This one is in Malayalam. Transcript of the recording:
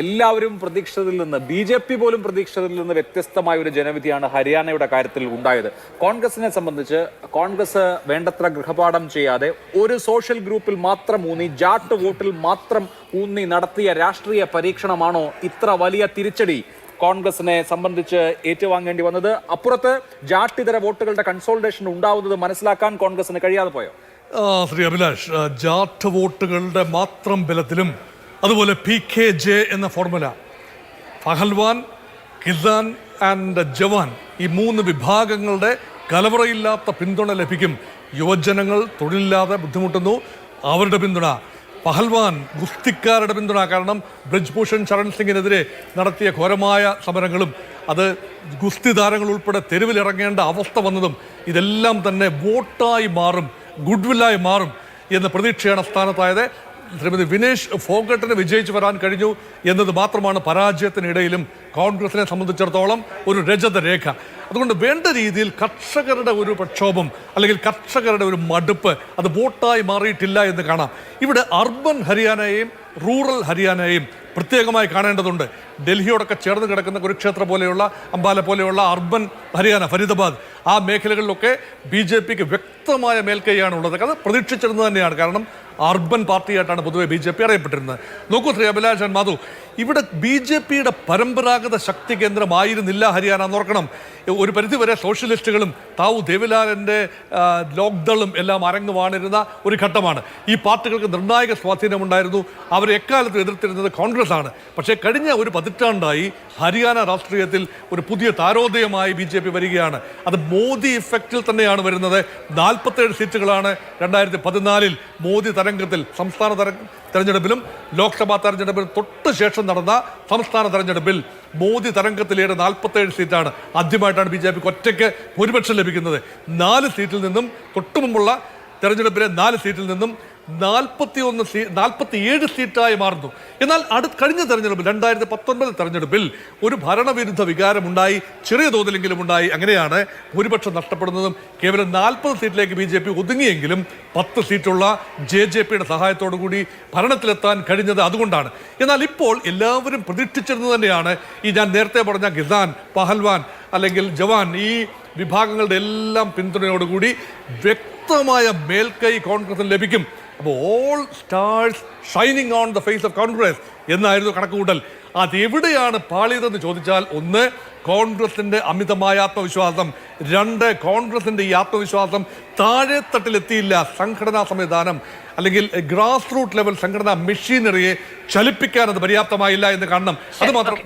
എല്ലാവരും പ്രതീക്ഷിച്ചതിൽ നിന്ന് ബി ജെ പി പോലും പ്രതീക്ഷിച്ചതിൽ നിന്ന് വ്യത്യസ്തമായ ഒരു ജനവിധിയാണ് ഹരിയാനയുടെ കാര്യത്തിൽ ഉണ്ടായത്. കോൺഗ്രസിനെ സംബന്ധിച്ച് കോൺഗ്രസ് വേണ്ടത്ര ഗൃഹപാഠം ചെയ്യാതെ ഒരു സോഷ്യൽ ഗ്രൂപ്പിൽ മാത്രം ഊന്നി ജാട്ട് വോട്ടിൽ മാത്രം ഊന്നി നടത്തിയ രാഷ്ട്രീയ പരീക്ഷണമാണോ ഇത്ര വലിയ തിരിച്ചടി കോൺഗ്രസിനെ സംബന്ധിച്ച് ഏറ്റുവാങ്ങേണ്ടി വന്നത്? അപ്പുറത്ത് ജാട്ടിതര വോട്ടുകളുടെ കൺസോൾട്ടേഷൻ ഉണ്ടാവുന്നത് മനസ്സിലാക്കാൻ കോൺഗ്രസിന് കഴിയാതെ പോയോ? ശ്രീ അഭിലാഷ് ജാട്ട് വോട്ടുകളുടെ മാത്രം ബലത്തിലും അതുപോലെ പി കെ ജെ എന്ന ഫോർമുല ഫഹൽവാൻ കിസാൻ ആൻഡ് ജവാൻ ഈ മൂന്ന് വിഭാഗങ്ങളുടെ കലവറയില്ലാത്ത പിന്തുണ ലഭിക്കും. യുവജനങ്ങൾ തൊഴിലില്ലാതെ ബുദ്ധിമുട്ടുന്നു. അവരുടെ പിന്തുണ. പഹൽവാൻ ഗുസ്തിക്കാരുടെ പിന്തുണ കാരണം ബ്രിജ്ഭൂഷൺ ചരൺ സിംഗിനെതിരെ നടത്തിയ ഘോരമായ സമരങ്ങളും അത് ഗുസ്തി താരങ്ങൾ ഉൾപ്പെടെ തെരുവിലിറങ്ങേണ്ട അവസ്ഥ വന്നതും ഇതെല്ലാം തന്നെ വോട്ടായി മാറും ഗുഡ്വില്ലായി മാറും എന്ന പ്രതീക്ഷയാണ് സ്ഥാനത്തായത്. ശ്രീമതി വിനേഷ് ഫോഗട്ടിന് വിജയിച്ചു വരാൻ കഴിഞ്ഞു എന്നത് മാത്രമാണ് പരാജയത്തിനിടയിലും കോൺഗ്രസിനെ സംബന്ധിച്ചിടത്തോളം ഒരു രജത രേഖ. അതുകൊണ്ട് വേണ്ട രീതിയിൽ കർഷകരുടെ ഒരു പ്രക്ഷോഭം അല്ലെങ്കിൽ കർഷകരുടെ ഒരു മടുപ്പ് അത് വോട്ടായി മാറിയിട്ടില്ല എന്ന് കാണാം. ഇവിടെ അർബൻ ഹരിയാനയെയും റൂറൽ ഹരിയാനയെയും പ്രത്യേകമായി കാണേണ്ടതുണ്ട്. ഡൽഹിയോടൊക്കെ ചേർന്ന് കിടക്കുന്ന കുരുക്ഷേത്ര പോലെയുള്ള അംബാല പോലെയുള്ള അർബൻ ഹരിയാന ഫരീദാബാദ് ആ മേഖലകളിലൊക്കെ ബി ജെ പിക്ക് വ്യക്തമായ മേൽക്കൈയാണ് ഉള്ളത് അത് പ്രതീക്ഷിച്ചിരുന്നത് തന്നെയാണ്. കാരണം അർബൻ പാർട്ടിയായിട്ടാണ് പൊതുവെ ബി ജെ പി അറിയപ്പെട്ടിരുന്നത്. നോക്കൂ ശ്രീ അഭിലാഷൻ മാധു ഇവിടെ ബി ജെ പിയുടെ പരമ്പരാഗത ശക്തി കേന്ദ്രമായിരുന്നില്ല ഹരിയാന എന്നോർക്കണം ഒരു പരിധിവരെ സോഷ്യലിസ്റ്റുകളും താവു ദേവിലാലിന്റെ ലോക്ദളും എല്ലാം അരങ്ങ് വാണിരുന്ന ഒരു ഘട്ടമാണ്. ഈ പാർട്ടികൾക്ക് നിർണായക സ്വാധീനമുണ്ടായിരുന്നു. അവരെ എക്കാലത്തും എതിർത്തിരുന്നത് കോൺഗ്രസ് ആണ് പക്ഷേ കഴിഞ്ഞ ഒരു പതിറ്റാണ്ടായി ഹരിയാന രാഷ്ട്രീയത്തിൽ ഒരു പുതിയ താരോദയമായി ബി ജെ പി വരികയാണ്. അത് മോദി ഇഫക്റ്റിൽ തന്നെയാണ് വരുന്നത്. നാൽപ്പത്തേഴ് സീറ്റുകളാണ് രണ്ടായിരത്തി പതിനാലിൽ മോദി തരംഗത്തിൽ സംസ്ഥാന തര തെരഞ്ഞെടുപ്പിലും ലോക്സഭാ തെരഞ്ഞെടുപ്പിലും തൊട്ട് ശേഷം നടന്ന സംസ്ഥാന തെരഞ്ഞെടുപ്പിൽ മോദി തരംഗത്തിലേറെ നാൽപ്പത്തേഴ് സീറ്റാണ്. ആദ്യമായിട്ടാണ് ബി ജെ പിക്ക് ഒറ്റയ്ക്ക് ഭൂരിപക്ഷം ലഭിക്കുന്നത്. നാല് സീറ്റിൽ നിന്നും തൊട്ടുമുമ്പുള്ള തെരഞ്ഞെടുപ്പിലെ നാല് സീറ്റിൽ നിന്നും നാൽപ്പത്തി ഒന്ന് സീ നാൽപ്പത്തി ഏഴ് സീറ്റായി മാറുന്നു. എന്നാൽ അടു കഴിഞ്ഞ തെരഞ്ഞെടുപ്പിൽ രണ്ടായിരത്തി പത്തൊൻപത് തെരഞ്ഞെടുപ്പിൽ ഒരു ഭരണവിരുദ്ധ വികാരമുണ്ടായി ചെറിയ തോതിലെങ്കിലും ഉണ്ടായി. അങ്ങനെയാണ് ഭൂരിപക്ഷം നഷ്ടപ്പെടുന്നതും കേവലം നാൽപ്പത് സീറ്റിലേക്ക് ബി ജെ പി ഒതുങ്ങിയെങ്കിലും പത്ത് സീറ്റുള്ള ജെ ജെ പിയുടെ സഹായത്തോടു കൂടി ഭരണത്തിലെത്താൻ കഴിഞ്ഞത് അതുകൊണ്ടാണ്. എന്നാൽ ഇപ്പോൾ എല്ലാവരും പ്രതീക്ഷിച്ചിരുന്നത് തന്നെയാണ് ഈ ഞാൻ നേരത്തെ പറഞ്ഞ ഗിസാൻ പഹൽവാൻ അല്ലെങ്കിൽ ജവാൻ ഈ വിഭാഗങ്ങളുടെ എല്ലാം പിന്തുണയോടുകൂടി വ്യക്തമായ മേൽക്കൈ കോൺഗ്രസിന് ലഭിക്കും. അപ്പോൾ all stars shining on the face of Congress എന്നായിരുന്നു കണക്കുകൂട്ടൽ. അതെവിടെയാണ് പാളിയതെന്ന് ചോദിച്ചാൽ ഒന്ന് കോൺഗ്രസിന്റെ അമിതമായ ആത്മവിശ്വാസം. രണ്ട് കോൺഗ്രസിന്റെ ഈ ആത്മവിശ്വാസം താഴെത്തട്ടിലെത്തിയില്ല. സംഘടനാ സംവിധാനം അല്ലെങ്കിൽ ഗ്രാസ് റൂട്ട് ലെവൽ സംഘടനാ മെഷീനറിയെ ചലിപ്പിക്കാൻ അത് പര്യാപ്തമായില്ല എന്ന് കാണണം. അത് മാത്രം